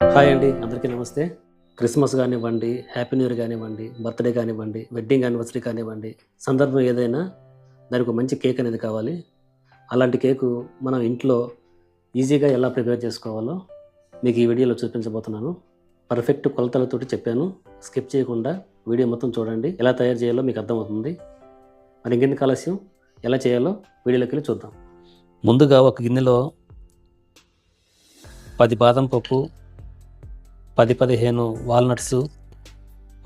Hi అండి అందరికీ నమస్తే. క్రిస్మస్ కానివ్వండి హ్యాపీ న్యూ ఇయర్ కానివ్వండి బర్త్డే కానివ్వండి వెడ్డింగ్ యానివర్సరీ కానివ్వండి సందర్భం ఏదైనా దానికి ఒక మంచి కేక్ అనేది కావాలి. అలాంటి కేకు మనం ఇంట్లో ఈజీగా ఎలా ప్రిపేర్ చేసుకోవాలో మీకు ఈ వీడియోలో చూపించబోతున్నాను. పర్ఫెక్ట్ కొలతలతోటి చెప్పాను. స్కిప్ చేయకుండా వీడియో మొత్తం చూడండి. ఎలా తయారు చేయాలో మీకు అర్థమవుతుంది. మరి ఇంకెందుకు ఆలస్యం? ఎలా చేయాలో వీడియోలోకి వెళ్ళి చూద్దాం. ముందుగా ఒక గిన్నెలో పది బాదం పప్పు పది పదిహేను వాల్నట్స్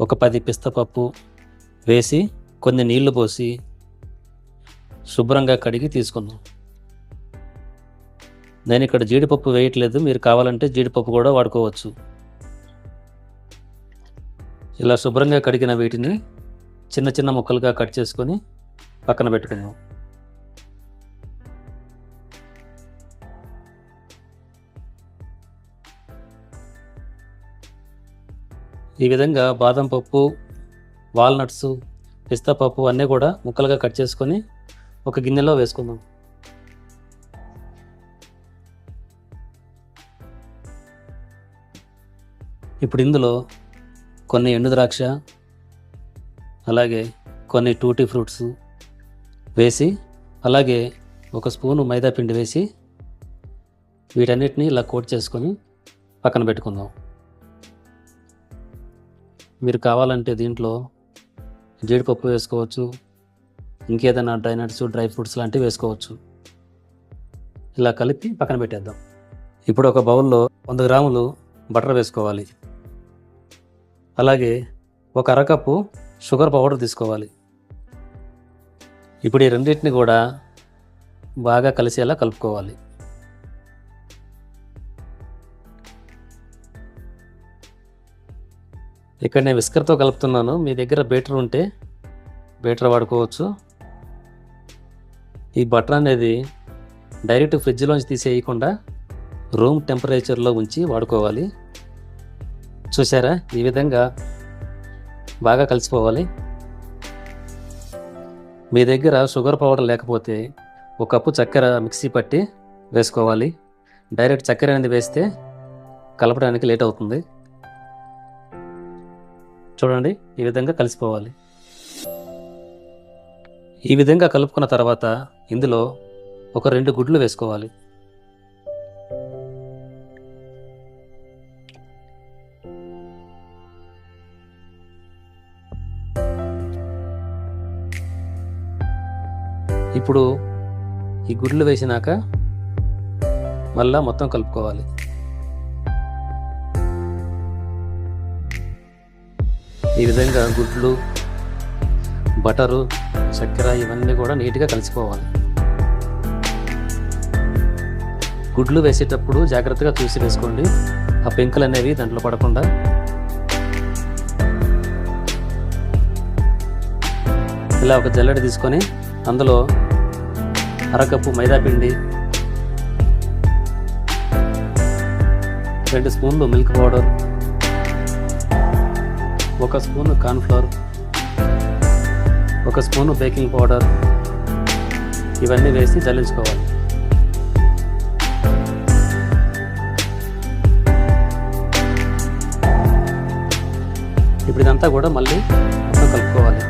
ఒక పది పిస్తా పప్పు వేసి కొన్ని నీళ్ళు పోసి శుభ్రంగా కడిగి తీసుకుందాం. నేను ఇక్కడ జీడిపప్పు వేయట్లేదు. మీరు కావాలంటే జీడిపప్పు కూడా వాడుకోవచ్చు. ఇలా శుభ్రంగా కడిగిన వీటిని చిన్న చిన్న ముక్కలుగా కట్ చేసుకొని పక్కన పెట్టుకుందాం. ఈ విధంగా బాదం పప్పు వాల్నట్స్ పిస్తా పప్పు అన్నీ కూడా ముక్కలుగా కట్ చేసుకొని ఒక గిన్నెలో వేసుకుందాం. ఇప్పుడు ఇందులో కొన్ని ఎండు ద్రాక్ష అలాగే కొన్ని టూటీ ఫ్రూట్స్ వేసి అలాగే ఒక స్పూను మైదా పిండి వేసి వీటన్నిటిని ఇలా కోట్ చేసుకొని పక్కన పెట్టుకుందాం. మీరు కావాలంటే దీంట్లో జీడిపప్పు వేసుకోవచ్చు ఇంకేదైనా డ్రై నట్స్ డ్రై ఫ్రూట్స్ లాంటివి వేసుకోవచ్చు. ఇలా కలిపి పక్కన పెట్టేద్దాం. ఇప్పుడు ఒక బౌల్లో వంద గ్రాములు బటర్ వేసుకోవాలి. అలాగే ఒక అరకప్పు షుగర్ పౌడర్ తీసుకోవాలి. ఇప్పుడు ఈ రెండింటిని కూడా బాగా కలిసేలా కలుపుకోవాలి. ఇక్కడ నేను విస్కర్తో కలుపుతున్నాను. మీ దగ్గర బీటర్ ఉంటే బీటర్ వాడుకోవచ్చు. ఈ బటర్ అనేది డైరెక్ట్ ఫ్రిడ్జ్లోంచి తీసేయకుండా రూమ్ టెంపరేచర్లో ఉంచి వాడుకోవాలి. చూసారా ఈ విధంగా బాగా కలిసిపోవాలి. మీ దగ్గర షుగర్ పౌడర్ లేకపోతే ఒక కప్పు చక్కెర మిక్సీ పట్టి వేసుకోవాలి. డైరెక్ట్ చక్కెర అనేది వేస్తే కలపడానికి లేట్ అవుతుంది. చూడండి ఈ విధంగా కలిసిపోవాలి. ఈ విధంగా కలుపుకున్న తర్వాత ఇందులో ఒక రెండు గుడ్లు వేసుకోవాలి. ఇప్పుడు ఈ గుడ్లు వేసినాక మళ్ళా మొత్తం కలుపుకోవాలి. ఈ విధంగా గుడ్లు బటరు చక్కెర ఇవన్నీ కూడా నీట్గా కలిసిపోవాలి. గుడ్లు వేసేటప్పుడు జాగ్రత్తగా చూసి వేసుకోండి. ఆ పెంకులు అనేవి దాంట్లో పడకుండా. ఇలా ఒక జల్లెడ తీసుకొని అందులో అరకప్పు మైదా పిండి రెండు స్పూన్లు మిల్క్ పౌడర్ ఒక స్పూను కార్న్ఫ్లవర్ ఒక స్పూను బేకింగ్ పౌడర్ ఇవన్నీ వేసి జల్లించుకోవాలి. ఇప్పుడు ఇదంతా కూడా మళ్ళీ మొత్తం కలుపుకోవాలి.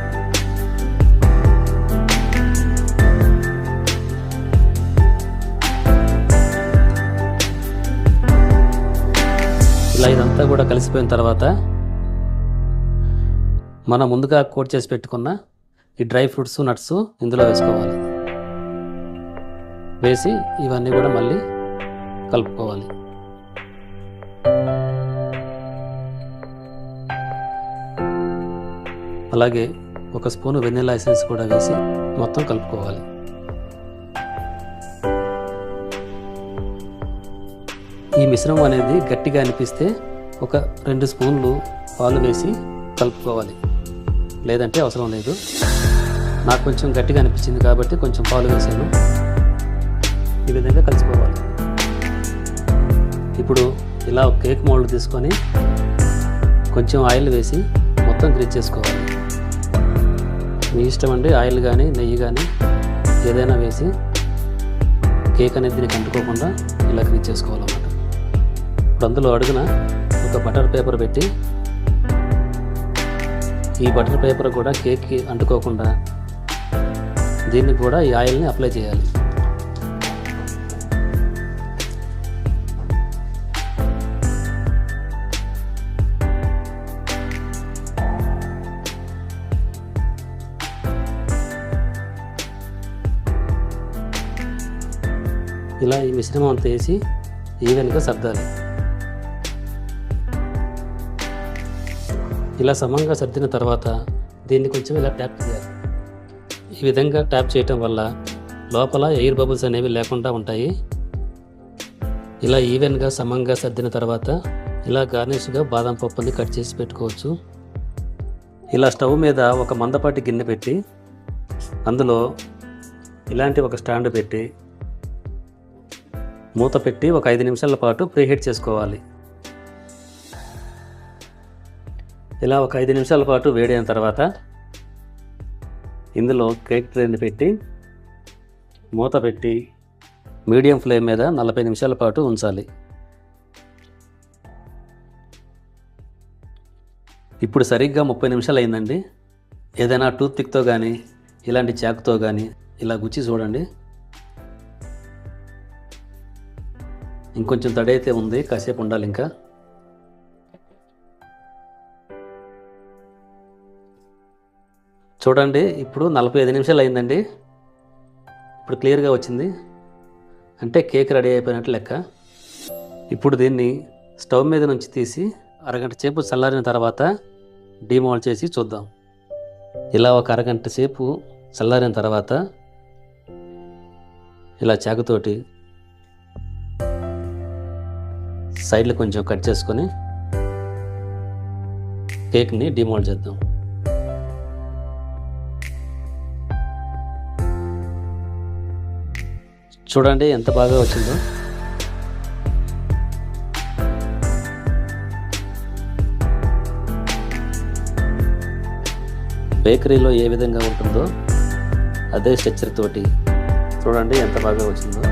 ఇలా ఇదంతా కూడా కలిసిపోయిన తర్వాత మనం ముందుగా కోట్ చేసి పెట్టుకున్న ఈ డ్రై ఫ్రూట్స్ నట్స్ ఇందులో వేసుకోవాలి. వేసి ఇవన్నీ కూడా మళ్ళీ కలుపుకోవాలి. అలాగే ఒక స్పూను వెనిలా ఎసెన్స్ కూడా వేసి మొత్తం కలుపుకోవాలి. ఈ మిశ్రమం అనేది గట్టిగా అనిపిస్తే ఒక రెండు స్పూన్లు పాలు వేసి కలుపుకోవాలి. లేదంటే అవసరం లేదు. నాకు కొంచెం గట్టిగా అనిపించింది కాబట్టి కొంచెం పాలు వేసాను ఈ విధంగా కలిసిపోవాలి. ఇప్పుడు ఇలా ఒక కేక్ మోల్డ్ తీసుకొని కొంచెం ఆయిల్ వేసి మొత్తం గ్రీజ్ చేసుకోవాలి. మీ ఇష్టం అండి ఆయిల్ కానీ నెయ్యి కానీ ఏదైనా వేసి కేక్ అనేది దీనికి అంటుకోకుండా ఇలా గ్రీజ్ చేసుకోవాలన్నమాట. ఇప్పుడు అందులో అడుగున ఒక బటర్ పేపర్ పెట్టి ఈ బటర్ పేపర్ కూడా కేక్కి అంటుకోకుండా దీన్ని కూడా ఈ ఆయిల్ని అప్లై చేయాలి. ఇలా ఈ మిశ్రమం అంతా వేసి ఈవెన్గా సర్దాలి. ఇలా సమంగా సర్దిన తర్వాత దీన్ని కొంచెం ఇలా ట్యాప్ చేయాలి. ఈ విధంగా ట్యాప్ చేయటం వల్ల లోపల ఎయిర్ బబుల్స్ అనేవి లేకుండా ఉంటాయి. ఇలా ఈవెన్గా సమంగా సర్దిన తర్వాత ఇలా గార్నిష్గా బాదం పప్పుని కట్ చేసి పెట్టుకోవచ్చు. ఇలా స్టవ్ మీద ఒక మందపాటి గిన్నె పెట్టి అందులో ఇలాంటి ఒక స్టాండ్ పెట్టి మూత పెట్టి ఒక ఐదు నిమిషాల పాటు ప్రీహీట్ చేసుకోవాలి. ఇలా ఒక ఐదు నిమిషాల పాటు వేడైన తర్వాత ఇందులో కేక్ ట్రేని పెట్టి మూత పెట్టి మీడియం ఫ్లేమ్ మీద నలభై నిమిషాల పాటు ఉంచాలి. ఇప్పుడు సరిగ్గా ముప్పై నిమిషాలు అయిందండి. ఏదైనా టూత్ పిక్తో కానీ ఇలాంటి చాకుతో కానీ ఇలా గుచ్చి చూడండి. ఇంకొంచెం తడైతే అయితే ఉంది కాసేపు ఉండాలి ఇంకా. చూడండి ఇప్పుడు నలభై ఐదు నిమిషాలు అయిందండి. ఇప్పుడు క్లియర్గా వచ్చింది. అంటే కేక్ రెడీ అయిపోయినట్టు లెక్క. ఇప్పుడు దీన్ని స్టవ్ మీద నుంచి తీసి అరగంట సేపు చల్లారిన తర్వాత డిమోల్డ్ చేసి చూద్దాం. ఇలా ఒక అరగంట సేపు చల్లారిన తర్వాత ఇలా చాకుతోటి సైడ్లు కొంచెం కట్ చేసుకొని కేక్ని డిమోల్డ్ చేద్దాం. చూడండి ఎంత బాగా వచ్చిందో. బేకరీలో ఏ విధంగా ఉంటుందో అదే స్ట్రక్చర్ తోటి చూడండి ఎంత బాగా వచ్చిందో.